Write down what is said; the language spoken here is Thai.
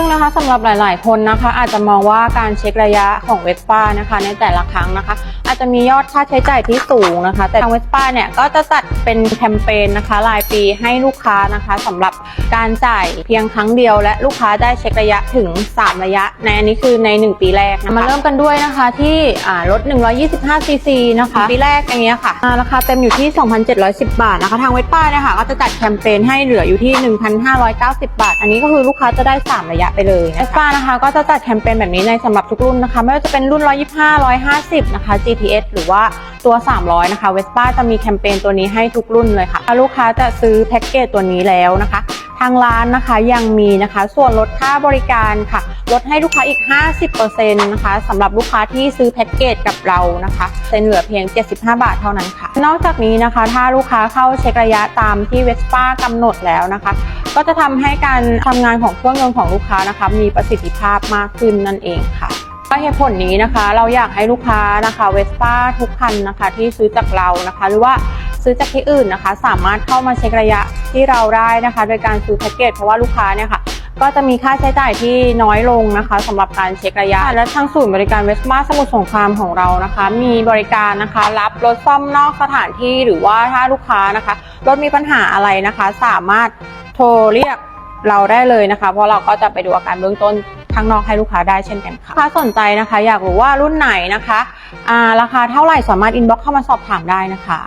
ซึ่งนะคะสำหรับหลาย ๆ คนนะคะ อาจจะมองว่าการเช็คระยะของเวสป้านะคะ ในแต่ละครั้งนะคะ อาจจะมียอดค่าใช้จ่ายที่สูงนะคะ แต่ทางเวสป้าเนี่ยก็จะจัดเป็นแคมเปญนะคะรายปีให้ลูกค้านะคะสำหรับการจ่ายเพียงครั้งเดียว และลูกค้าได้เช็คระยะถึง 3 ระยะในอันนี้คือใน 1 ปีแรกนะะมาเริ่มกันด้วยนะคะที่รถ125ซีซีนะคะปีแรกอย่างเงี้ยค่ะราคาเต็มอยู่ที่ 2,710 บาทนะคะทางเวสป้านี่ยค่ะก็จะจัดแคมเปญให้เหลืออยู่ที่ 1,590 บาท อันนี้ก็คือลูกค้าจะได้ 3 ระยะไปเลยนะคะเวสป้านะคะก็จะจัดแคมเปญแบบนี้ในสำหรับทุกรุ่นนะคะ ไม่ว่าจะเป็นรุ่น 125 150 นะคะ GTS หรือว่าตัว 300 นะคะเวสป้าจะมีแคมเปญตัวนี้ให้ทุกรุ่นเลยค่ะถ้าลูกค้าจะซื้อแพ็กเกจตัวนี้แล้วนะคะ ทางร้านนะคะยังมีนะคะ ส่วนลดค่าบริการค่ะ ลดให้ลูกค้าอีก 50%นะคะสำหรับลูกค้าที่ซื้อแพ็กเกจกับเรานะคะเซ็นเหลือเพียง 75 บาทเท่านั้นค่ะ นอกจากนี้นะคะ ถ้าลูกค้าเข้าเช็คระยะตามที่เวสป้ากำหนดแล้วนะคะ ก็จะทำให้การทำงานของเครื่องยนต์ของลูกค้านะคะ มีประสิทธิภาพมากขึ้นนั่นเองค่ะก็เหตุผลนี้นะคะ เราอยากให้ลูกค้านะคะเวสป้าทุกคันนะคะ ที่ซื้อจากเรานะคะ หรือว่า ซื้อจากที่อื่นนะคะ สามารถเข้ามาเช็คระยะที่เราได้นะคะ โดยการซื้อแพ็กเกจเพราะว่าลูกค้าเนี่ยค่ะก็จะมีค่าใช้จ่ายที่น้อยลงนะคะสำหรับการเช็คระยะ และทางศูนย์บริการเวสมาสมุทรสงครามของเรานะคะ มีบริการนะคะ รับรถซ่อมนอกสถานที่หรือว่าถ้าลูกค้านะคะรถมีปัญหาอะไรนะคะ สามารถโทรเรียกเราได้เลยนะคะ เพราะเราก็จะไปดูอาการเบื้องต้นข้างนอกให้ลูกค้าได้เช่นกันค่ะถ้าสนใจนะคะ อยากรู้ว่ารุ่นไหนนะคะราคาเท่าไหร่สามารถอินบ็อกซ์เข้ามาสอบถามได้นะคะ